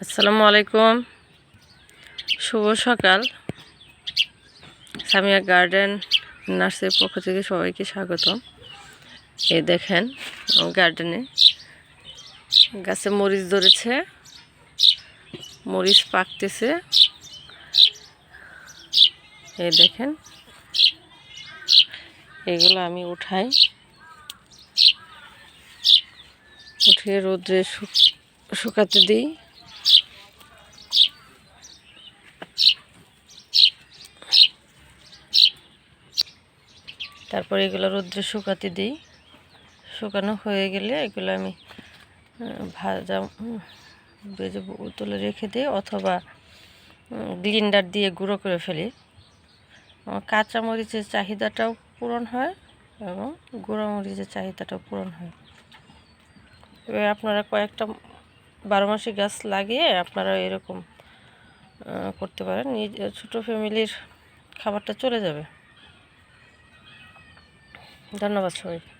আসসালামু আলাইকুম। শুভ সকাল। সামিয়া গার্ডেন নার্সের পক্ষ থেকে সবাইকে স্বাগত এই দেখেন গার্ডেনে গাছে মরিচ ধরেছে। মরিচ পাকতেছে। এই দেখেন, এগুলো আমি উঠাই। উঠিয়ে রোদ্রে শুক- শুকাতে দিই। তারপরে এগুলো রোদ্রে শুকাতে দিই। শুকানো হয়ে গেলে এগুলো আমি ভাজা ভেজে তুলে রেখে দিই অথবা গ্লিন্ডার দিয়ে গুঁড়ো করে ফেলি। আমার কাঁচা মরিচের চাহিদাটাও পূরণ হয় এবং গুঁড়ো মরিচের চাহিদাটাও পূরণ হয়। এবার আপনারা কয়েকটা, বারো মাসি গাছ লাগিয়ে আপনারা এরকম করতে পারেন। ছোটো ফ্যামিলির খাবারটা চলে যাবে। ধন্যবাদ সবাই